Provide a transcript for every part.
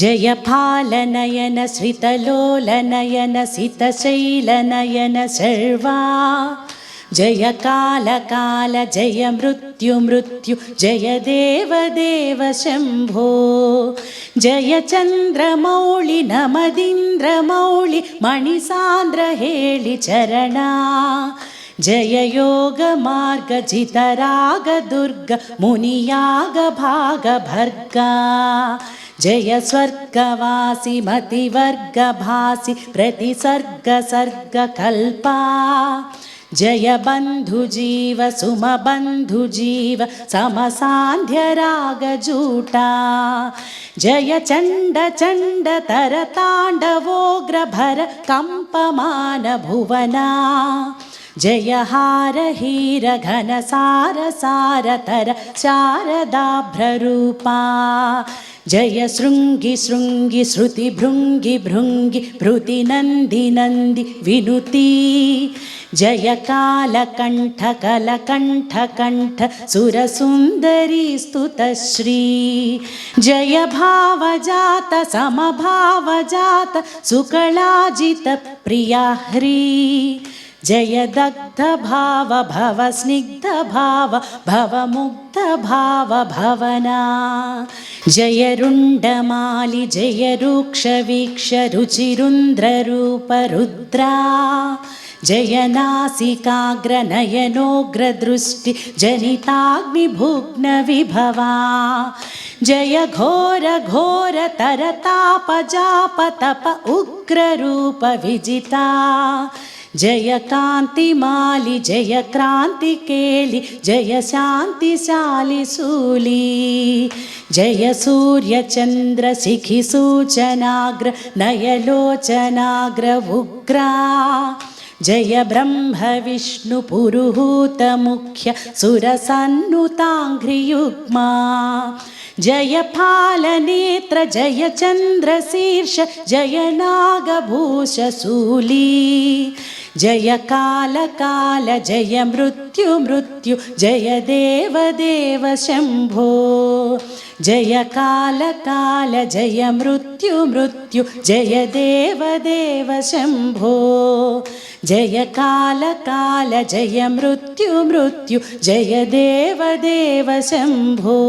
जयपालनयन श्रितलोलनयन सितशैलनयन शर्वा जय कालकाल जय मृत्यु मृत्यु जय देव देव शम्भो जय चन्द्रमौळि नमदिन्द्रमौळि मणिसान्द्र हेळि चरणा जय योगमार्ग जितराग दुर्ग मुनियाग भाग भर्गा जय स्वर्गवासि मतिवर्गभासि प्रतिसर्ग सर्ग कल्पा जय बन्धुजीव सुमबन्धुजीव, समसान्ध्यरागजूटा। जय चण्ड चण्ड तरताण्डवोग्रभर कम्पमान भुवना जय हार हीर घन सार सारतर शारदाभ्ररूपा जय शृङ्गि शृङ्गि श्रुति भृङ्गि भृङ्गि भृति नन्दि नन्दि विनुति। जय कालकण्ठ कलकण्ठ कण्ठ सुरसुन्दरी स्तुतश्री। जय भावजात समभावजात सुकलाजित प्रिया ह्री जय दग्धभाव भव स्निग्धभाव भव मुग्धभाव भवना जय रुण्डमालि जय रूक्षवीक्ष रुचिरुन्द्ररूप रुद्रा जय नासिकाग्रनयनोग्रदृष्टि जनिताग्निभुग्नविभवा। जय घोर घोर तरतापजाप तप జయకాంతి మాలి జయ క్రాంతి కేలి జయ శాంతి శాలి సూలి. జయ సూర్య చంద్ర శిఖి సూచనాగ్ర నయలోచనాగ్ర ఉగ్రా. జయ బ్రహ్మ విష్ణు పురుహూత ముఖ్య సురసన్నుతాంఘ్రియుగ్మా जय चन्द्रशीर्ष जय नागभूषशूली जय कालकाल जय मृत्यु मृत्यु जय देव देव शम्भो जय काल काल, जय मृत्यु मृत्यु, जय देव देव शम्भो जय कालकाल जय मृत्यु मृत्यु, जय देव देव शम्भो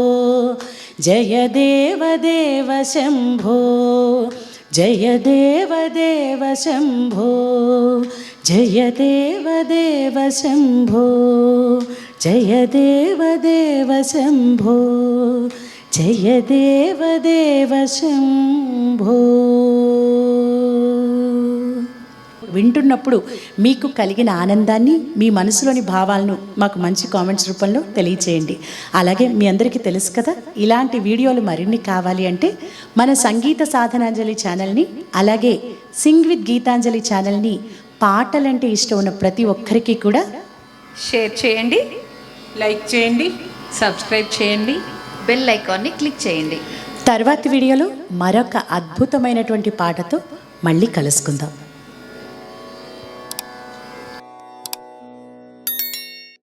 जय देव देव शम्भो जय देव देव शम्भो जय देव देव शम्भो जय देव देव शम्भो జయ దేవదేవ శంభో. వింటున్నప్పుడు మీకు కలిగిన ఆనందాన్ని మీ మనసులోని భావాలను మాకు మంచి కామెంట్స్ రూపంలో తెలియచేయండి. అలాగే మీ అందరికీ తెలుసు కదా ఇలాంటి వీడియోలు మరిన్ని కావాలి అంటే మన సంగీత సాధనాంజలి ఛానల్ని అలాగే సింగ్ విత్ గీతాంజలి ఛానల్ని పాటలంటే ఇష్టం ఉన్న ప్రతి ఒక్కరికి కూడా షేర్ చేయండి లైక్ చేయండి సబ్స్క్రైబ్ చేయండి. బెల్ ఐకాన్ని క్లిక్ చేయండి. తర్వాతి వీడియోలో మరొక అద్భుతమైనటువంటి పాటతో మళ్ళీ కలుసుకుందాం.